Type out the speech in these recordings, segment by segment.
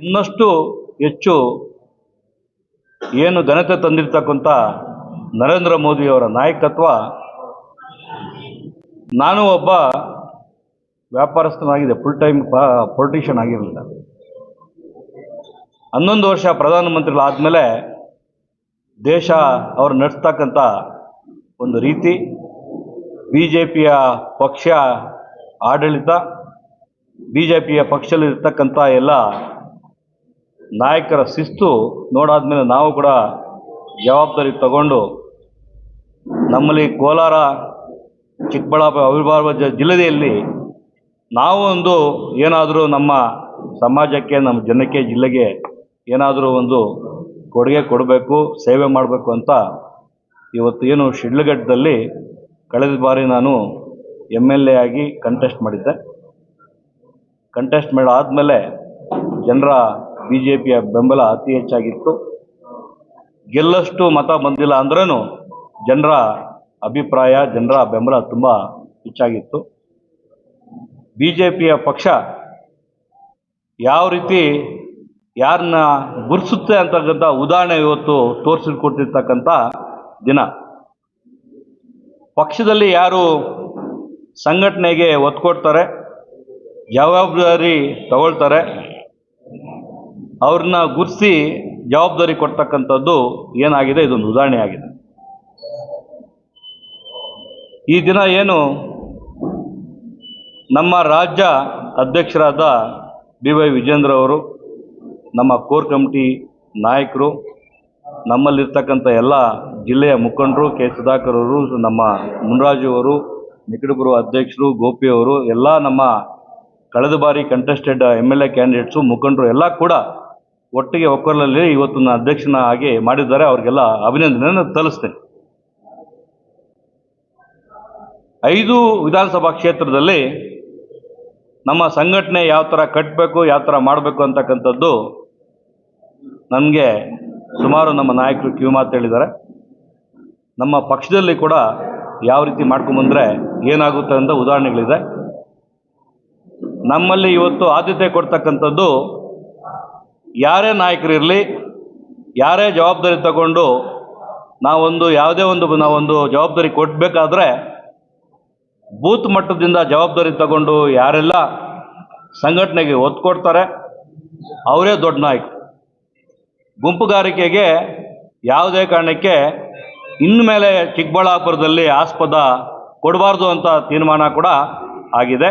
ಇನ್ನಷ್ಟು ಹೆಚ್ಚು ಏನು ಘನತೆ ತಂದಿರ್ತಕ್ಕಂಥ ನರೇಂದ್ರ ಮೋದಿಯವರ ನಾಯಕತ್ವ ನಾನು ಒಬ್ಬ ವ್ಯಾಪಾರಸ್ಥನಾಗಿದೆ ಫುಲ್ ಟೈಮ್ ಪೊಲಿಟಿಷಿಯನ್ ಆಗಿರಲಿಲ್ಲ. ಹನ್ನೊಂದು ವರ್ಷ ಪ್ರಧಾನಮಂತ್ರಿಗಳಾದಮೇಲೆ ದೇಶ ಅವರು ನಡೆಸ್ತಕ್ಕಂಥ ಒಂದು ರೀತಿ ಬಿ ಜೆ ಪಿಯ ಪಕ್ಷ ಆಡಳಿತ ಬಿ ಜೆ ಪಿಯ ಪಕ್ಷದಲ್ಲಿರ್ತಕ್ಕಂಥ ಎಲ್ಲ ನಾಯಕರ ಶಿಸ್ತು ನೋಡಾದ್ಮೇಲೆ ನಾವು ಕೂಡ ಜವಾಬ್ದಾರಿ ತಗೊಂಡು ನಮ್ಮಲ್ಲಿ ಕೋಲಾರ, ಚಿಕ್ಕಬಳ್ಳಾಪುರ ಅವಿರ್ಭಾವ ಜಿಲ್ಲೆಯಲ್ಲಿ ನಾವು ಒಂದು ಏನಾದರೂ ನಮ್ಮ ಸಮಾಜಕ್ಕೆ, ನಮ್ಮ ಜನಕ್ಕೆ, ಜಿಲ್ಲೆಗೆ ಏನಾದರೂ ಒಂದು ಕೊಡುಗೆ ಕೊಡಬೇಕು, ಸೇವೆ ಮಾಡಬೇಕು ಅಂತ ಇವತ್ತು ಏನು ಶಿಡ್ಲಘಟ್ಟದಲ್ಲಿ ಕಳೆದ ಬಾರಿ ನಾನು ಎಂ ಎಲ್ ಎ ಆಗಿ ಕಂಟೆಸ್ಟ್ ಮಾಡಿದ್ದೆ. ಕಂಟೆಸ್ಟ್ ಮಾಡಾದಮೇಲೆ ಜನರ ಬಿ ಜೆ ಪಿಯ ಬೆಂಬಲ ಅತಿ ಹೆಚ್ಚಾಗಿತ್ತು. ಗೆಲ್ಲಷ್ಟು ಮತ ಬಂದಿಲ್ಲ ಅಂದ್ರೂ ಜನರ ಅಭಿಪ್ರಾಯ, ಜನರ ಬೆಂಬಲ ತುಂಬ ಹೆಚ್ಚಾಗಿತ್ತು. ಬಿ ಜೆ ಪಿಯ ಪಕ್ಷ ಯಾವ ರೀತಿ ಯಾರನ್ನ ಗುರುಸುತ್ತೆ ಅಂತಕ್ಕಂಥ ಉದಾಹರಣೆ ಇವತ್ತು ತೋರಿಸಿಕೊಟ್ಟಿರ್ತಕ್ಕಂಥ ದಿನ. ಪಕ್ಷದಲ್ಲಿ ಯಾರು ಸಂಘಟನೆಗೆ ಒತ್ತು ಕೊಡ್ತಾರೆ ಜವಾಬ್ದಾರಿ ತಗೊಳ್ತಾರೆ ಅವ್ರನ್ನ ಗುರ್ಸಿ ಜವಾಬ್ದಾರಿ ಕೊಡ್ತಕ್ಕಂಥದ್ದು ಏನಾಗಿದೆ? ಇದೊಂದು ಉದಾಹರಣೆ ಆಗಿದೆ. ಈ ದಿನ ಏನು ನಮ್ಮ ರಾಜ್ಯ ಅಧ್ಯಕ್ಷರಾದ ಡಿ ವೈ ವಿಜೇಂದ್ರ ಅವರು, ನಮ್ಮ ಕೋರ್ ಕಮಿಟಿ ನಾಯಕರು, ನಮ್ಮಲ್ಲಿರ್ತಕ್ಕಂಥ ಎಲ್ಲ ಜಿಲ್ಲೆಯ ಮುಖಂಡರು, ಕೆ ಸುಧಾಕರ್ ಅವರು, ನಮ್ಮ ಮುನ್ರಾಜು ಅವರು ನಿಕಟಪುರ ಅಧ್ಯಕ್ಷರು, ಗೋಪಿ ಅವರು, ಎಲ್ಲ ನಮ್ಮ ಕಳೆದ ಬಾರಿ contested M L A candidates ಮುಖಂಡರು ಎಲ್ಲ ಕೂಡ ಒಟ್ಟಿಗೆ ಒಕ್ಕಲಲ್ಲಿ ಅಧ್ಯಕ್ಷನ ಹಾಗೆ ಮಾಡಿದ್ದಾರೆ. ಅವರಿಗೆಲ್ಲ ಅಭಿನಂದನೆಯನ್ನು ತಲಿಸ್ತೇನೆ ಐದು ವಿಧಾನಸಭಾ ಕ್ಷೇತ್ರದಲ್ಲಿ ನಮ್ಮ ಸಂಘಟನೆ ಯಾವ ಥರ ಕಟ್ಟಬೇಕು ಯಾವ ಥರ ಮಾಡಬೇಕು ಅಂತಕ್ಕಂಥದ್ದು ನಮಗೆ ಸುಮಾರು ನಮ್ಮ ನಾಯಕರು ಕಿವಿ ಮಾತು ಹೇಳಿದ್ದಾರೆ. ನಮ್ಮ ಪಕ್ಷದಲ್ಲಿ ಕೂಡ ಯಾವ ರೀತಿ ಮಾಡ್ಕೊಂಬಂದರೆ ಏನಾಗುತ್ತೆ ಅಂತ ಉದಾಹರಣೆಗಳಿದೆ. ನಮ್ಮಲ್ಲಿ ಇವತ್ತು ಆದ್ಯತೆ ಕೊಡ್ತಕ್ಕಂಥದ್ದು ಯಾರೇ ನಾಯಕರಿರಲಿ ಯಾರೇ ಜವಾಬ್ದಾರಿ ತಗೊಂಡು ನಾವೊಂದು ಯಾವುದೇ ಒಂದು, ನಾವೊಂದು ಜವಾಬ್ದಾರಿ ಕೊಡಬೇಕಾದ್ರೆ ಬೂತ್ ಮಟ್ಟದಿಂದ ಜವಾಬ್ದಾರಿ ತಗೊಂಡು ಯಾರೆಲ್ಲ ಸಂಘಟನೆಗೆ ಒತ್ತು ಕೊಡ್ತಾರೆ, ಅವರೇ ದೊಡ್ಡ ನಾಯಕ ಗುಂಪುಗಾರಿಕೆಗೆ ಯಾವುದೇ ಕಾರಣಕ್ಕೆ ಇನ್ಮೇಲೆ ಚಿಕ್ಕಬಳ್ಳಾಪುರದಲ್ಲಿ ಆಸ್ಪದ ಕೊಡಬಾರ್ದು ಅಂತ ತೀರ್ಮಾನ ಕೂಡ ಆಗಿದೆ.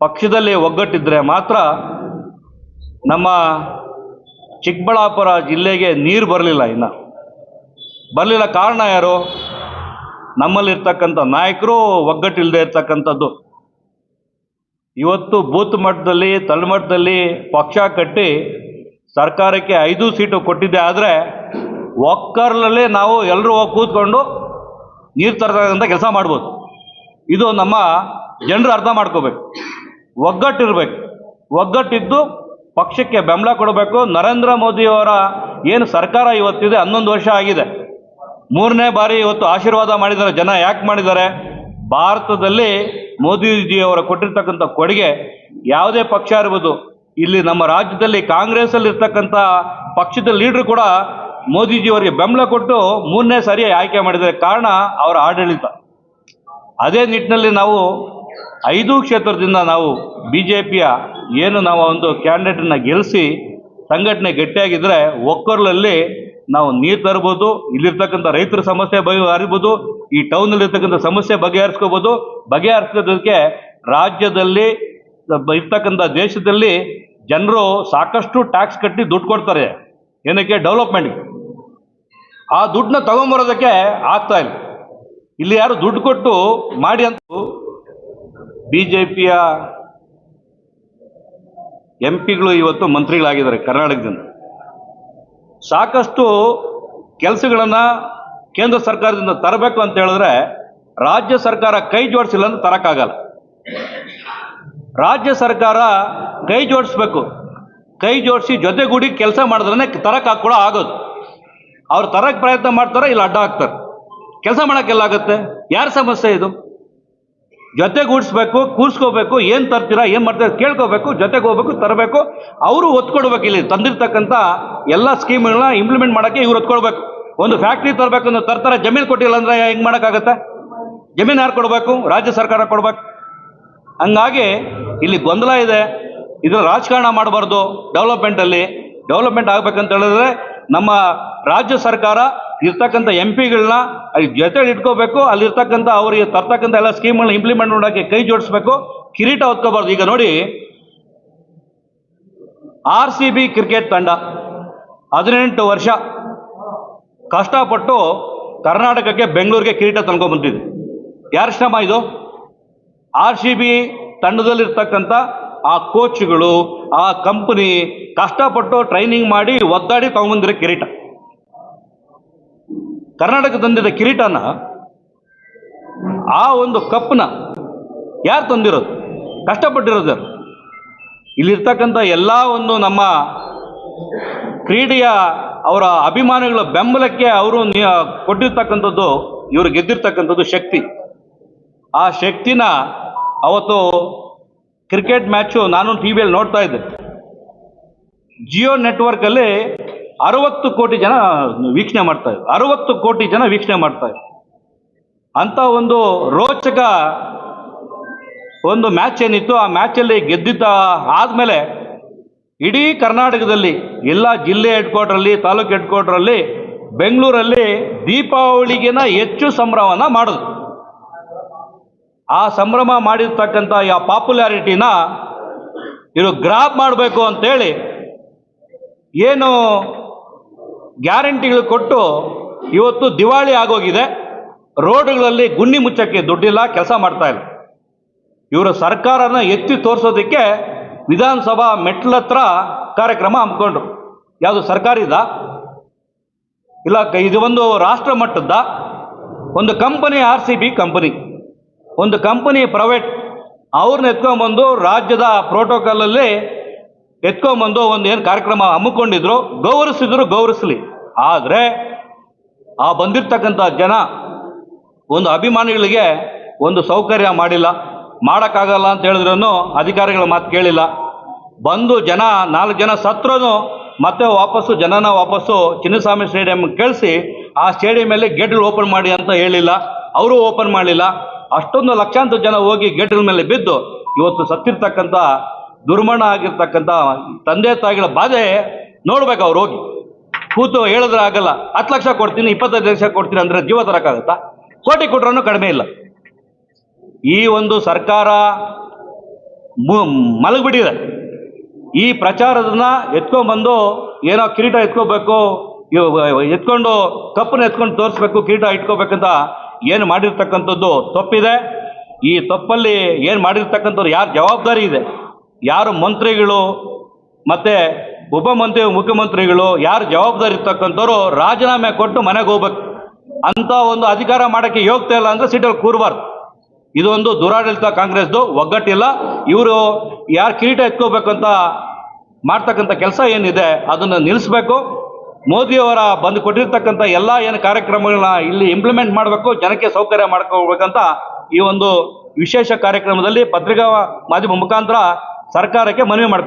ಪಕ್ಷದಲ್ಲಿ ಒಗ್ಗಟ್ಟಿದ್ರೆ ಮಾತ್ರ ನಮ್ಮ ಚಿಕ್ಕಬಳ್ಳಾಪುರ ಜಿಲ್ಲೆಗೆ ನೀರು ಬರಲಿಲ್ಲ ಇನ್ನು. ಬರಲಿಲ್ಲ ಕಾರಣ ಯಾರು? ನಮ್ಮಲ್ಲಿರ್ತಕ್ಕಂಥ ನಾಯಕರು ಒಗ್ಗಟ್ಟಿಲ್ಲದೆ ಇರ್ತಕ್ಕಂಥದ್ದು. ಇವತ್ತು ಬೂತ್ ಮಟ್ಟದಲ್ಲಿ, ತಳಮಟ್ಟದಲ್ಲಿ ಪಕ್ಷ ಕಟ್ಟಿ ಸರ್ಕಾರಕ್ಕೆ ಐದು ಸೀಟು ಕೊಟ್ಟಿದ್ದೆ ಆದರೆ ಒಕ್ಕರ್ಲಲ್ಲಿ ನಾವು ಎಲ್ಲರೂ ಹೋಗಿ ಕೂತ್ಕೊಂಡು ನೀರು ತರ್ತಕ್ಕಂಥ ಕೆಲಸ ಮಾಡ್ಬೋದು. ಇದು ನಮ್ಮ ಜನರು ಅರ್ಥ ಮಾಡ್ಕೋಬೇಕು. ಒಗ್ಗಟ್ಟಿರಬೇಕು. ಒಗ್ಗಟ್ಟಿದ್ದು ಪಕ್ಷಕ್ಕೆ ಬೆಂಬಲ ಕೊಡಬೇಕು. ನರೇಂದ್ರ ಮೋದಿಯವರ ಏನು ಸರ್ಕಾರ ಇವತ್ತಿದೆ, ಹನ್ನೊಂದು ವರ್ಷ ಆಗಿದೆ. ಮೂರನೇ ಬಾರಿ ಇವತ್ತು ಆಶೀರ್ವಾದ ಮಾಡಿದ್ದಾರೆ. ಜನ ಯಾಕೆ ಮಾಡಿದ್ದಾರೆ? ಭಾರತದಲ್ಲಿ ಮೋದಿಜಿಯವರು ಕೊಟ್ಟಿರ್ತಕ್ಕಂಥ ಕೊಡುಗೆ ಯಾವುದೇ ಪಕ್ಷ ಇರ್ಬೋದು. ಇಲ್ಲಿ ನಮ್ಮ ರಾಜ್ಯದಲ್ಲಿ ಕಾಂಗ್ರೆಸ್ಸಲ್ಲಿ ಇರ್ತಕ್ಕಂಥ ಪಕ್ಷದ ಲೀಡ್ರು ಕೂಡ ಮೋದಿಜಿಯವರಿಗೆ ಬೆಂಬಲ ಕೊಟ್ಟು ಮೂರನೇ ಸಾರಿ ಆಯ್ಕೆ ಮಾಡಿದ್ದಾರೆ. ಕಾರಣ ಅವರ ಆಡಳಿತ. ಅದೇ ನಿಟ್ಟಿನಲ್ಲಿ ನಾವು ಐದು ಕ್ಷೇತ್ರದಿಂದ ನಾವು ಬಿ ಜೆ ಪಿಯ ಏನು ನಾವು ಒಂದು ಕ್ಯಾಂಡಿಡೇಟನ್ನ ಗೆಲ್ಲಿಸಿ ಸಂಘಟನೆ ಗಟ್ಟಿಯಾಗಿದ್ದರೆ ಒಕ್ಕರ್ಲಲ್ಲಿ ನಾವು ನೀರು ತರ್ಬೋದು, ಇಲ್ಲಿರ್ತಕ್ಕಂಥ ರೈತರ ಸಮಸ್ಯೆ ಬಗೆಹರಿಬೋದು, ಈ ಟೌನಲ್ಲಿರ್ತಕ್ಕಂಥ ಸಮಸ್ಯೆ ಬಗೆಹರಿಸ್ಕೋಬೋದು. ಬಗೆಹರಿಸೋದಕ್ಕೆ ರಾಜ್ಯದಲ್ಲಿ ಇರ್ತಕ್ಕಂಥ ದೇಶದಲ್ಲಿ ಜನರು ಸಾಕಷ್ಟು ಟ್ಯಾಕ್ಸ್ ಕಟ್ಟಿ ದುಡ್ಡು ಕೊಡ್ತಾರೆ. ಏನಕ್ಕೆ? ಡೆವಲಪ್ಮೆಂಟ್ಗೆ ಆ ದುಡ್ಡನ್ನ ತಗೊಂಬರೋದಕ್ಕೆ ಆಗ್ತಾ ಇಲ್ಲ. ಇಲ್ಲಿ ಯಾರು ದುಡ್ಡು ಕೊಟ್ಟು ಮಾಡಿ ಅಂತ ಬಿ ಜೆ ಪಿಯ ಎಂ ಪಿಗಳು ಇವತ್ತು ಮಂತ್ರಿಗಳಾಗಿದ್ದಾರೆ ಕರ್ನಾಟಕದಿಂದ ಸಾಕಷ್ಟು ಕೆಲಸಗಳನ್ನು ಕೇಂದ್ರ ಸರ್ಕಾರದಿಂದ ತರಬೇಕು ಅಂತ ಹೇಳಿದ್ರೆ ರಾಜ್ಯ ಸರ್ಕಾರ ಕೈ ಜೋಡಿಸಿಲ್ಲ ಅಂತ ತರಕ್ಕಾಗಲ್ಲ ರಾಜ್ಯ ಸರ್ಕಾರ ಕೈ ಜೋಡಿಸ್ಬೇಕು. ಕೈ ಜೋಡಿಸಿ ಜೊತೆಗೂಡಿ ಕೆಲಸ ಮಾಡಿದ್ರೆ ತರಕ್ಕೆ ಆಗೋದು. ಅವ್ರು ತರಕ್ಕೆ ಪ್ರಯತ್ನ ಮಾಡ್ತಾರೆ ಇಲ್ಲ ಅಡ್ಡ ಹಾಕ್ತಾರೆ. ಕೆಲಸ ಮಾಡೋಕ್ಕೆಲ್ಲ ಆಗುತ್ತೆ ಯಾರ ಸಮಸ್ಯೆ ಇದು? ಜೊತೆಗೂಡಿಸ್ಬೇಕು, ಕೂರಿಸ್ಕೋಬೇಕು, ಏನು ತರ್ತೀರಾ, ಏನು ಮಾಡ್ತೀರಾ ಕೇಳ್ಕೋಬೇಕು ಜೊತೆಗೆ ಹೋಗ್ಬೇಕು ತರಬೇಕು. ಅವರು ಒತ್ತು ಇಲ್ಲಿ, ತಂದಿರ್ತಕ್ಕಂಥ ಎಲ್ಲ ಸ್ಕೀಮ್ಗಳನ್ನ ಇಂಪ್ಲಿಮೆಂಟ್ ಮಾಡೋಕ್ಕೆ ಇವ್ರು ಒತ್ತುಕೊಡ್ಬೇಕು ಒಂದು ಫ್ಯಾಕ್ಟ್ರಿ ತರಬೇಕು ಅಂದ್ರೆ ತರ್ತಾರೆ, ಜಮೀನು ಕೊಟ್ಟಿಲ್ಲ ಅಂದರೆ ಹೆಂಗೆ ಮಾಡೋಕ್ಕಾಗತ್ತೆ? ಜಮೀನು ಯಾರು ಕೊಡಬೇಕು? ರಾಜ್ಯ ಸರ್ಕಾರ ಕೊಡ್ಬೇಕು. ಹಂಗಾಗಿ ಇಲ್ಲಿ ಗೊಂದಲ ಇದೆ. ಇದರ ರಾಜಕಾರಣ ಮಾಡಬಾರ್ದು ಡೆವಲಪ್ಮೆಂಟಲ್ಲಿ ಡೆವಲಪ್ಮೆಂಟ್ ಆಗ್ಬೇಕಂತ ಹೇಳಿದ್ರೆ ನಮ್ಮ ರಾಜ್ಯ ಸರ್ಕಾರ ಇರ್ತಕ್ಕಂಥ ಎಂ ಪಿಗಳನ್ನ ಜೊತೆ ಇಟ್ಕೋಬೇಕು, ಅಲ್ಲಿರ್ತಕ್ಕಂಥ ಅವರಿಗೆ ತರ್ತಕ್ಕಂಥ ಎಲ್ಲ ಸ್ಕೀಮ್ಗಳನ್ನ ಇಂಪ್ಲಿಮೆಂಟ್ ಮಾಡೋಕ್ಕೆ ಕೈ ಜೋಡಿಸ್ಬೇಕು, ಕಿರೀಟ ಹೊತ್ಕೋಬಾರ್ದು. ಈಗ ನೋಡಿ ಆರ್ ಸಿ ಬಿ ಕ್ರಿಕೆಟ್ ತಂಡ, ಹದಿನೆಂಟು ವರ್ಷ ಕಷ್ಟಪಟ್ಟು ಕರ್ನಾಟಕಕ್ಕೆ ಬೆಂಗಳೂರಿಗೆ ಕಿರೀಟ ತಂದ್ಕೊಂಡ್ಬಂದಿದೆ. ಯಾರು ಶ್ರಮ ಇದು? ಆರ್ ಸಿ ಬಿ ತಂಡದಲ್ಲಿರ್ತಕ್ಕಂಥ ಆ ಕೋಚ್ಗಳು ಆ ಕಂಪನಿ ಕಷ್ಟಪಟ್ಟು ಟ್ರೈನಿಂಗ್ ಮಾಡಿ ಒದ್ದಾಡಿ ತಗೊಂಬಂದಿರೋ ಕಿರೀಟ. ಕರ್ನಾಟಕ ತಂದಿದ್ದ ಕಿರೀಟನ ಆ ಒಂದು ಕಪ್ನ ಯಾರು ತಂದಿರೋದು? ಕಷ್ಟಪಟ್ಟಿರೋದು ಯಾರು? ಇಲ್ಲಿರ್ತಕ್ಕಂಥ ಎಲ್ಲ ಒಂದು ನಮ್ಮ ಕ್ರೀಡೆಯ ಅವರ ಅಭಿಮಾನಿಗಳ ಬೆಂಬಲಕ್ಕೆ ಅವರು ಕೊಟ್ಟಿರ್ತಕ್ಕಂಥದ್ದು, ಇವರು ಗೆದ್ದಿರ್ತಕ್ಕಂಥದ್ದು ಶಕ್ತಿ. ಆ ಶಕ್ತಿನ ಅವತ್ತು ಕ್ರಿಕೆಟ್ ಮ್ಯಾಚು ನಾನು ಟಿ ವಿಯಲ್ಲಿ ನೋಡ್ತಾ ಇದ್ದೆ. ಜಿಯೋ ನೆಟ್ವರ್ಕಲ್ಲಿ ಅರವತ್ತು ಕೋಟಿ ಜನ ವೀಕ್ಷಣೆ ಮಾಡ್ತಾ ಇದ್ರು. ಅರವತ್ತು ಕೋಟಿ ಜನ ವೀಕ್ಷಣೆ ಮಾಡ್ತಾ ಇದ್ರು. ಅಂತ ಒಂದು ರೋಚಕ ಒಂದು ಮ್ಯಾಚ್ ಏನಿತ್ತು, ಆ ಮ್ಯಾಚಲ್ಲಿ ಗೆದ್ದಿದ್ದ ಆದಮೇಲೆ ಇಡೀ ಕರ್ನಾಟಕದಲ್ಲಿ, ಎಲ್ಲ ಜಿಲ್ಲೆ ಹೆಡ್ ಕ್ವಾರ್ಟ್ರಲ್ಲಿ ತಾಲೂಕು ಹೆಡ್ ಕ್ವಾರ್ಟ್ರಲ್ಲಿ ಬೆಂಗಳೂರಲ್ಲಿ ದೀಪಾವಳಿಗಿನ ಹೆಚ್ಚು ಸಂಭ್ರಮನ ಮಾಡಿದ್ರು. ಆ ಸಂಭ್ರಮ ಮಾಡಿರ್ತಕ್ಕಂಥ ಆ ಪಾಪ್ಯುಲಾರಿಟಿನ ಇವರು ಗ್ರಾಪ್ ಮಾಡಬೇಕು ಅಂತೇಳಿ ಏನು ಗ್ಯಾರಂಟಿಗಳು ಕೊಟ್ಟು ಇವತ್ತು ದಿವಾಳಿ ಆಗೋಗಿದೆ. ರೋಡ್ಗಳಲ್ಲಿ ಗುಂಡಿ ಮುಚ್ಚಕ್ಕೆ ದುಡ್ಡಿಲ್ಲ, ಕೆಲಸ ಮಾಡ್ತಾ ಇಲ್ಲ. ಇವರು ಸರ್ಕಾರನ ಎತ್ತಿ ತೋರಿಸೋದಕ್ಕೆ ವಿಧಾನಸಭಾ ಮೆಟ್ಲತ್ರ ಕಾರ್ಯಕ್ರಮ ಹಮ್ಮಿಕೊಂಡ್ರು. ಯಾವುದು ಸರ್ಕಾರಿದ? ಇಲ್ಲ, ಇದು ಒಂದು ರಾಷ್ಟ್ರ ಮಟ್ಟದ, ಒಂದು company, R C B company. ಒಂದು ಕಂಪನಿ ಪ್ರೈವೇಟ್. ಅವ್ರನ್ನ ಎತ್ಕೊಂಬಂದು ರಾಜ್ಯದ ಪ್ರೋಟೋಕಾಲಲ್ಲಿ ಎತ್ಕೊಂಬಂದು ಒಂದು ಏನು ಕಾರ್ಯಕ್ರಮ ಹಮ್ಮಿಕೊಂಡಿದ್ರು, ಗೌರವಿಸಿದ್ರು, ಗೌರವಿಸಲಿ. ಆದರೆ ಆ ಬಂದಿರ್ತಕ್ಕಂಥ ಜನ ಒಂದು ಅಭಿಮಾನಿಗಳಿಗೆ ಒಂದು ಸೌಕರ್ಯ ಮಾಡಿಲ್ಲ. ಮಾಡೋಕ್ಕಾಗಲ್ಲ ಅಂತ ಹೇಳಿದ್ರೂ ಅಧಿಕಾರಿಗಳ ಮಾತು ಕೇಳಿಲ್ಲ. ಬಂದು ಜನ, ನಾಲ್ಕು ಜನ ಸತ್ರೂ ಮತ್ತೆ ವಾಪಸ್ಸು, ಜನನ ವಾಪಸ್ಸು ಚಿನ್ನಸ್ವಾಮಿ ಸ್ಟೇಡಿಯಂ ಕಳಿಸಿ ಆ ಸ್ಟೇಡಿಯಮಲ್ಲಿ ಗೇಟ್ಗಳು ಓಪನ್ ಮಾಡಿ ಅಂತ ಹೇಳಿಲ್ಲ. ಅವರು ಓಪನ್ ಮಾಡಲಿಲ್ಲ. ಅಷ್ಟೊಂದು ಲಕ್ಷಾಂತರ ಜನ ಹೋಗಿ ಗೇಟ್ಗಳ ಮೇಲೆ ಬಿದ್ದು ಇವತ್ತು ಸತ್ತಿರ್ತಕ್ಕಂಥ ದುರ್ಮಣ ಆಗಿರ್ತಕ್ಕಂಥ ತಂದೆ ತಾಯಿಗಳ ಬಾಧೆ ನೋಡ್ಬೇಕು ಅವ್ರು ಹೋಗಿ. ಕೂತು ಹೇಳಿದ್ರೆ ಆಗಲ್ಲ. ಹತ್ತು ಲಕ್ಷ ಕೊಡ್ತೀನಿ, ಇಪ್ಪತ್ತೈದು ಲಕ್ಷ ಕೊಡ್ತೀನಿ ಅಂದರೆ ಜೀವ ತರಕ್ಕಾಗತ್ತಾ ಕೋಟಿ ಕೊಟ್ರೂ ಕಡಿಮೆ ಇಲ್ಲ. ಈ ಒಂದು ಸರ್ಕಾರ ಮಲಗಿಬಿಟ್ಟಿದೆ. ಈ ಪ್ರಚಾರದನ್ನ ಎತ್ಕೊಂಡ್ಬಂದು ಏನೋ ಕಿರೀಟ ಎತ್ಕೋಬೇಕು ಎತ್ಕೊಂಡು ಕಪ್ಪನ್ನ ಎತ್ಕೊಂಡು ತೋರಿಸ್ಬೇಕು, ಕಿರೀಟ ಇಟ್ಕೋಬೇಕಂತ ಏನು ಮಾಡಿರ್ತಕ್ಕಂಥದ್ದು ತಪ್ಪಿದೆ. ಈ ತಪ್ಪಲ್ಲಿ ಏನು ಮಾಡಿರ್ತಕ್ಕಂಥವ್ರು ಯಾರು ಜವಾಬ್ದಾರಿ ಇದೆ? ಯಾರು ಮಂತ್ರಿಗಳು ಮತ್ತೆ ಉಪಮಂತ್ರಿ ಮುಖ್ಯಮಂತ್ರಿಗಳು ಯಾರು ಜವಾಬ್ದಾರಿ ಇರ್ತಕ್ಕಂಥವ್ರು ರಾಜೀನಾಮೆ ಕೊಟ್ಟು ಮನೆಗೆ ಹೋಗ್ಬೇಕು. ಅಂತ ಒಂದು ಅಧಿಕಾರ ಮಾಡೋಕ್ಕೆ ಯೋಗ್ಯತೆ ಇಲ್ಲ ಅಂದ್ರೆ ಸೀಟಲ್ಲಿ ಕೂರಬಾರ್ದು. ಇದೊಂದು ದುರಾಡಳಿತ ಕಾಂಗ್ರೆಸ್ದು, ಒಗ್ಗಟ್ಟಿಲ್ಲ. ಇವರು ಯಾರು ಕಿರೀಟ ಎತ್ಕೋಬೇಕಂತ ಮಾಡ್ತಕ್ಕಂಥ ಕೆಲಸ ಏನಿದೆ, ಅದನ್ನು ನಿಲ್ಲಿಸ್ಬೇಕು ಮೋದಿಯವರ ಬಂದು ಕೊಟ್ಟಿರ್ತಕ್ಕಂಥ ಎಲ್ಲ ಏನು ಕಾರ್ಯಕ್ರಮಗಳನ್ನ ಇಲ್ಲಿ ಇಂಪ್ಲಿಮೆಂಟ್ ಮಾಡಬೇಕು, ಜನಕ್ಕೆ ಸೌಕರ್ಯ ಮಾಡ್ಕೋಬೇಕಂತ ಈ ಒಂದು ವಿಶೇಷ ಕಾರ್ಯಕ್ರಮದಲ್ಲಿ ಪತ್ರಿಕಾ ಮಾಧ್ಯಮ ಮುಖಾಂತರ ಸರ್ಕಾರಕ್ಕೆ ಮನವಿ ಮಾಡ್ಕೊ